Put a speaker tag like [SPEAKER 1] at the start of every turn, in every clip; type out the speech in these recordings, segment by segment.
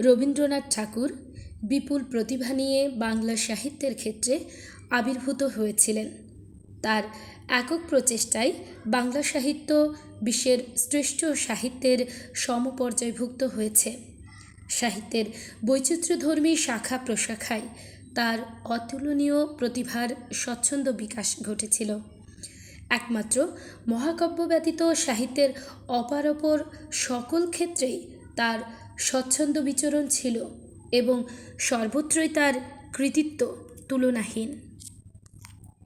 [SPEAKER 1] রবীন্দ্রনাথ ঠাকুর বিপুল প্রতিভা নিয়ে বাংলা সাহিত্যের ক্ষেত্রে আবির্ভূত হয়েছিলেন। তার একক প্রচেষ্টায় বাংলা সাহিত্য বিশ্বের শ্রেষ্ঠ সাহিত্যের সমপর্যায়ভুক্ত হয়েছে। সাহিত্যের বৈচিত্র্যধর্মী শাখা প্রশাখায় তার অতুলনীয় প্রতিভার স্বচ্ছন্দ বিকাশ ঘটেছিল। একমাত্র মহাকাব্য ব্যতীত সাহিত্যের অপারপর সকল ক্ষেত্রেই তার স্বচ্ছন্দ বিচরণ ছিল এবং সর্বত্রই তার কৃতিত্ব তুলনাহীন।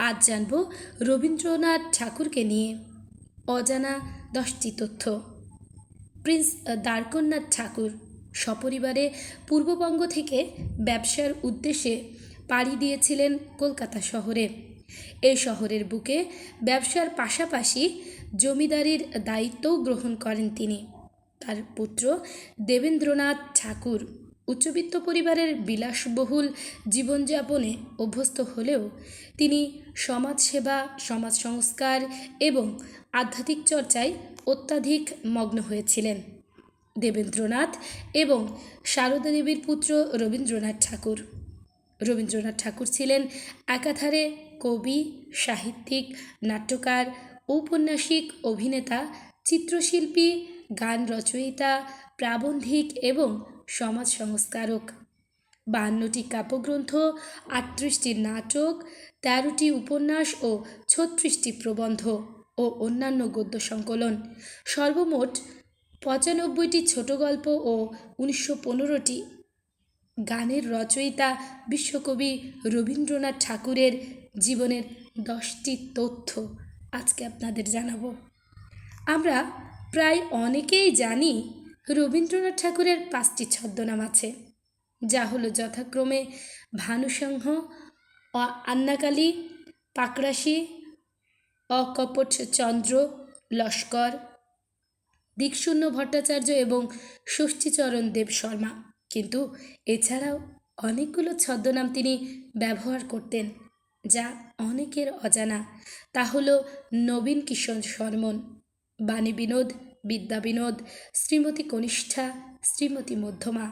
[SPEAKER 1] আজ জানব রবীন্দ্রনাথ ঠাকুরকে নিয়ে অজানা দশটি তথ্য। প্রিন্স দ্বারকনাথ ঠাকুর সপরিবারে পূর্ববঙ্গ থেকে ব্যবসার উদ্দেশ্যে পাড়ি দিয়েছিলেন কলকাতা শহরে। এই শহরের বুকে ব্যবসার পাশাপাশি জমিদারির দায়িত্বও গ্রহণ করেন তিনি। তার পুত্র দেবেন্দ্রনাথ ঠাকুর উচ্চবিত্ত পরিবারের বিলাসবহুল জীবনযাপনে অভ্যস্ত হলেও তিনি সমাজসেবা সমাজ সংস্কার এবং আধ্যাত্মিক চর্চায় অত্যাধিক মগ্ন হয়েছিলেন। দেবেন্দ্রনাথ এবং সারদা দেবীর পুত্র রবীন্দ্রনাথ ঠাকুর। রবীন্দ্রনাথ ঠাকুর ছিলেন একাধারে কবি, সাহিত্যিক, নাট্যকার, ঔপন্যাসিক অভিনেতা, চিত্রশিল্পী গান রচয়িতা, প্রাবন্ধিক এবং সমাজ সংস্কারক। বাহান্নটি কাব্যগ্রন্থ, আটত্রিশটি নাটক, তেরোটি উপন্যাস ও ছত্রিশটি প্রবন্ধ ও অন্যান্য গদ্য সংকলন। সর্বমোট পঁচানব্বইটি ছোট গল্প ও উনিশশো পনেরোটি গানের রচয়িতা বিশ্বকবি রবীন্দ্রনাথ ঠাকুরের জীবনের দশটি তথ্য আজকে আপনাদের জানাব। আমরা প্রায় অনেকেই জানি রবীন্দ্রনাথ ঠাকুরের পাঁচটি ছদ্মনাম আছে, যা হলো যথাক্রমে ভানুসিংহ আন্নাকালী, পাকরাশি অকপট চন্দ্র, লস্কর, দিকশূন্য ভট্টাচার্য এবং ষষ্ঠীচরণ দেব শর্মা। কিন্তু এছাড়াও অনেকগুলো ছদ্মনাম তিনি ব্যবহার করতেন, যা অনেকের অজানা। তা হলো নবীন কিশোর শর্মন বাণী বিনোদ, বিদ্যা বিনোদ, শ্রীমতী কনিষ্ঠা, শ্রীমতী মধ্যমা।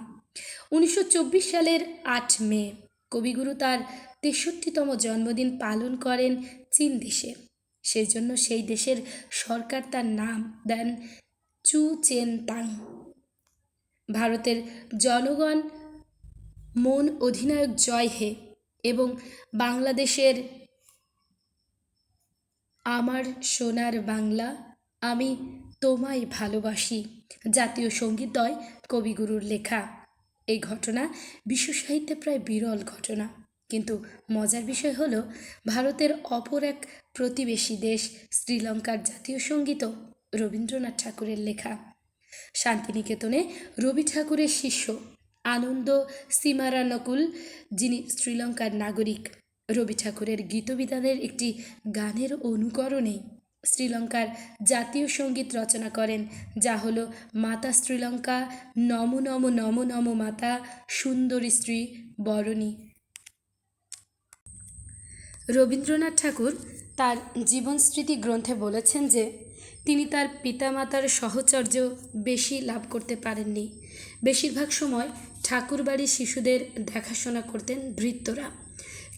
[SPEAKER 1] উনিশশো চব্বিশ সালের আট মে, কবিগুরু তার তেষট্টিতম জন্মদিন পালন করেন চীন দেশে। সেই জন্য সেই দেশের সরকার তার নাম দেন চু চেন তাং ভারতের জনগণ মন অধিনায়ক জয় হে এবং বাংলাদেশের আমার সোনার বাংলা আমি তোমায় ভালোবাসি। জাতীয় সঙ্গীতদ্বয় কবিগুরুর লেখা। এই ঘটনা বিশ্ব সাহিত্যে প্রায় বিরল ঘটনা। কিন্তু মজার বিষয় হলো, ভারতের অপর এক প্রতিবেশী দেশ শ্রীলঙ্কার জাতীয় সঙ্গীতও রবীন্দ্রনাথ ঠাকুরের লেখা। শান্তিনিকেতনে রবি ঠাকুরের শিষ্য আনন্দ সীমারানকুল, যিনি শ্রীলঙ্কার নাগরিক। রবি ঠাকুরের গীতবিতানের একটি গানের অনুকরণেই শ্রীলঙ্কার জাতীয় সংগীত রচনা করেন, যা হল মাতা শ্রীলঙ্কা, নম নম নম নম মাতা, সুন্দরী স্ত্রী বরণী রবীন্দ্রনাথ ঠাকুর তার জীবন স্মৃতি গ্রন্থে বলেছেন যে, তিনি তার পিতামাতার সহচর্য বেশি লাভ করতে পারেননি। বেশিরভাগ সময় ঠাকুরবাড়ির শিশুদের দেখাশোনা করতেন ভৃত্যরা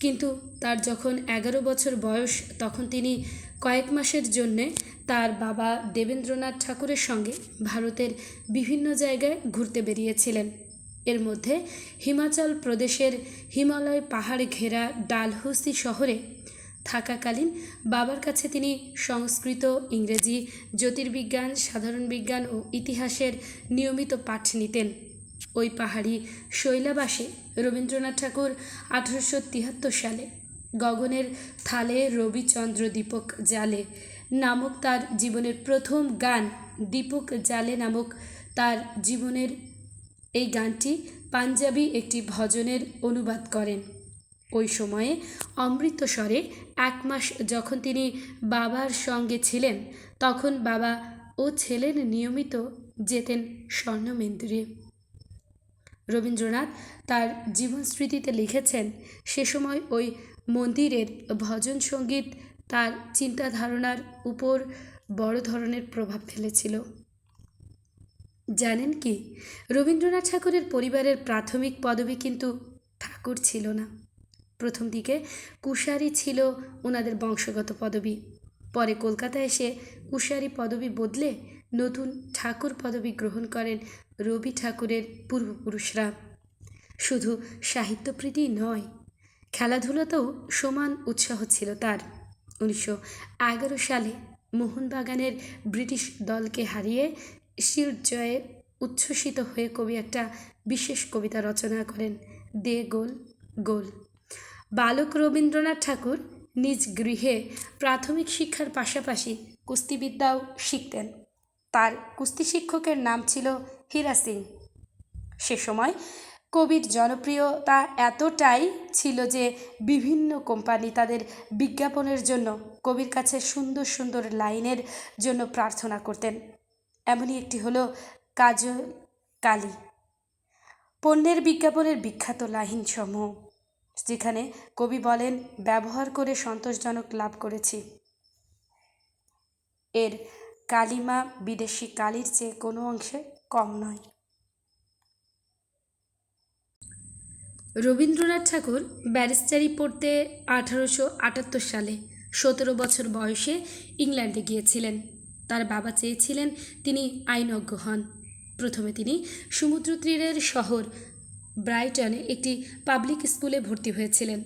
[SPEAKER 1] কিন্তু তার যখন এগারো বছর বয়স, তখন তিনি কয়েক মাসের জন্যে তার বাবা দেবেন্দ্রনাথ ঠাকুরের সঙ্গে ভারতের বিভিন্ন জায়গায় ঘুরতে বেরিয়েছিলেন। এর মধ্যে হিমাচল প্রদেশের হিমালয় পাহাড় ঘেরা ডালহৌসি শহরে থাকাকালীন বাবার কাছে তিনি সংস্কৃত, ইংরেজি, জ্যোতির্বিজ্ঞান, সাধারণ বিজ্ঞান ও ইতিহাসের নিয়মিত পাঠ নিতেন। ওই পাহাড়ি শৈলাবাসে রবীন্দ্রনাথ ঠাকুর আঠারোশো তিয়াত্তর সালে গগনের থালে রবিচন্দ্র দীপক জালে নামক তার জীবনের প্রথম গান দীপক জালে নামক তার জীবনের এই গানটি পাঞ্জাবি একটি ভজনের অনুবাদ করেন। ওই সময়ে অমৃতসরে এক মাস যখন তিনি বাবার সঙ্গে ছিলেন, তখন বাবা ও ছেলের নিয়মিত যেতেন স্বর্ণমেন্দিরে। রবীন্দ্রনাথ তার জীবন স্মৃতিতে লিখেছেন, সে সময় ওই মন্দিরের ভজন সংগীত তার চিন্তা ধারণার উপর বড় ধরনের প্রভাব ফেলেছিল। জানেন কি, রবীন্দ্রনাথ ঠাকুরের পরিবারের প্রাথমিক পদবি কিন্তু ঠাকুর ছিল না। প্রথম দিকে কুশারি ছিল ওনাদের বংশগত পদবি। পরে কলকাতায় এসে কুশারি পদবি বদলে নতুন ঠাকুর পদবি গ্রহণ করেন রবি ঠাকুরের পূর্বপুরুষরা। শুধু সাহিত্যপ্রীতি নয় খেলাধুলাতেও সমান উৎসাহ ছিল তার। উনিশশো এগারো সালে মোহনবাগানের ব্রিটিশ দলকে হারিয়ে শিল্ড জয়ে উচ্ছ্বসিত হয়ে কবি একটা বিশেষ কবিতা রচনা করেন, দে গোল গোল। বালক রবীন্দ্রনাথ ঠাকুর নিজ গৃহে প্রাথমিক শিক্ষার পাশাপাশি কুস্তিবিদ্যাও শিখতেন। তার কুস্তি শিক্ষকের নাম ছিল হীরা সিং। সে সময় কবির জনপ্রিয়তা এতটাই ছিল যে বিভিন্ন কোম্পানি তাদের বিজ্ঞাপনের জন্য কবির কাছে সুন্দর সুন্দর লাইনের জন্য প্রার্থনা করতেন। এমনই একটি হলো কাজল কালী। পণ্যের বিজ্ঞাপনের বিখ্যাত লাইন সমূহ যেখানে কবি বলেন, ব্যবহার করে সন্তোষজনক লাভ করেছি। এর কালিমা বিদেশি কালির চেয়ে কোনো অংশে কম নয়। রবীন্দ্রনাথ ঠাকুর ব্যারিস্টারি পড়তে আঠারোশো আটাত্তর সালে সতেরো বছর বয়সে ইংল্যান্ডে গিয়েছিলেন। তার বাবা চেয়েছিলেন তিনি আইনজ্ঞ হন। প্রথমে তিনি সমুদ্র তীরের শহর ব্রাইটনে একটি পাবলিক স্কুলে ভর্তি হয়েছিলেন।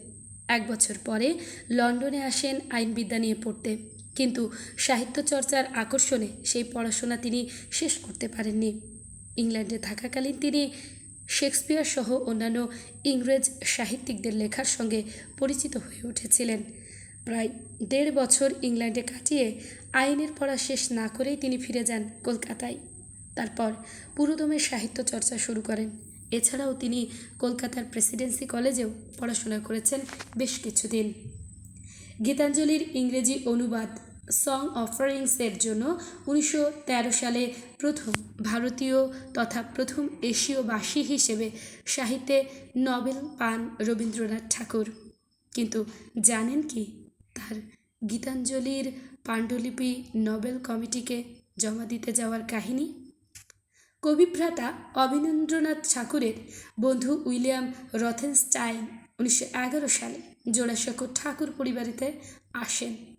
[SPEAKER 1] এক বছর পরে লন্ডনে আসেন আইনবিদ্যা নিয়ে পড়তে। কিন্তু সাহিত্য চর্চার আকর্ষণে সেই পড়াশোনা তিনি শেষ করতে পারেননি। ইংল্যান্ডে থাকাকালীন তিনি শেক্সপিয়ার সহ অন্যান্য ইংরেজ সাহিত্যিকদের লেখার সঙ্গে পরিচিত হয়ে উঠেছিলেন। প্রায় দেড় বছর ইংল্যান্ডে কাটিয়ে আইনের পড়া শেষ না করেই তিনি ফিরে যান কলকাতায়। তারপর পুরোদমে সাহিত্য চর্চা শুরু করেন। এছাড়াও তিনি কলকাতার প্রেসিডেন্সি কলেজেও পড়াশোনা করেছেন বেশ কিছুদিন। গীতাঞ্জলির ইংরেজি অনুবাদ সং অফারিংসের জন্য উনিশশো তেরো সালে প্রথম ভারতীয় তথা প্রথম এশীয়বাসী হিসেবে সাহিত্যে নোবেল পান রবীন্দ্রনাথ ঠাকুর। কিন্তু জানেন কি? তার গীতাঞ্জলির পাণ্ডুলিপি নোবেল কমিটিকে জমা দিতে যাওয়ার কাহিনী? কবিভ্রাতা অবনীন্দ্রনাথ ঠাকুরের বন্ধু উইলিয়াম রথেনস্টাইন উনিশশো এগারো সালে জোড়াসাঁকো ঠাকুর পরিবারেতে আসেন।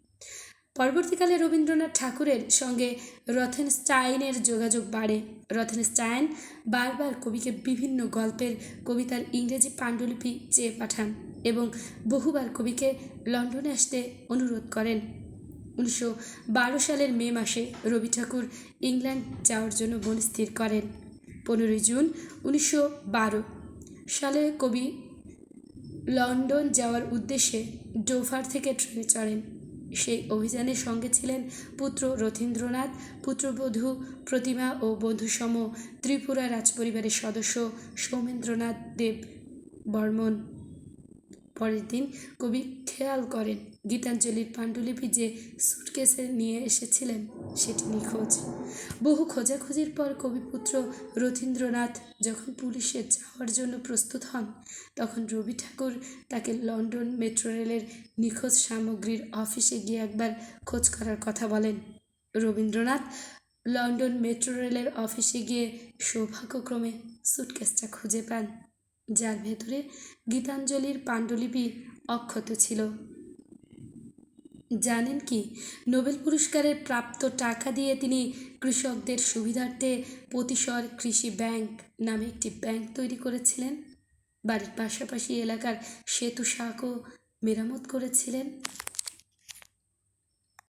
[SPEAKER 1] পরবর্তীকালে রবীন্দ্রনাথ ঠাকুরের সঙ্গে রথেনস্টাইনের যোগাযোগ বাড়ে। রথেন রথেনস্টাইন বারবার কবিকে বিভিন্ন গল্পের কবিতার ইংরেজি পাণ্ডুলিপি চেয়ে পাঠান এবং বহুবার কবিকে লন্ডনে আসতে অনুরোধ করেন। উনিশশো বারো সালের মে মাসে রবি ঠাকুর ইংল্যান্ড যাওয়ার জন্য মন স্থির করেন। পনেরোই জুন উনিশশো বারো সালে কবি লন্ডন যাওয়ার উদ্দেশ্যে ডোভার থেকে ট্রেনে চড়েন। সেই অভিযানের সঙ্গে ছিলেন পুত্র রথীন্দ্রনাথ, পুত্রবধূ প্রতিমা ও বন্ধুসম ত্রিপুরা রাজপরিবারের সদস্য সৌমেন্দ্রনাথ দেব বর্মন। পরের দিন কবি খেয়াল করেন গীতাঞ্জলির পাণ্ডুলিপি যে সুটকেসে নিয়ে এসেছিলেন, সেটি নিখোঁজ। বহু খোঁজাখুঁজির পর কবিপুত্র রথীন্দ্রনাথ যখন পুলিশে যাওয়ার জন্য প্রস্তুত হন, তখন রবি ঠাকুর তাকে লন্ডন মেট্রো রেলের নিখোঁজ সামগ্রীর অফিসে গিয়ে একবার খোঁজ করার কথা বলেন। রবীন্দ্রনাথ লন্ডন মেট্রো রেলের অফিসে গিয়ে সৌভাগ্যক্রমে সুটকেসটা খুঁজে পান। যার ভেতরে গীতাঞ্জলির পাণ্ডুলিপি অক্ষত ছিল। জানেন কি, নোবেল পুরস্কারের প্রাপ্ত টাকা দিয়ে তিনি কৃষকদের সুবিধার্থে প্রতিসর কৃষি ব্যাংক নামে একটি ব্যাংক তৈরি করেছিলেন। বাড়ির পাশাপাশি এলাকার সেতু শাকও মেরামত করেছিলেন।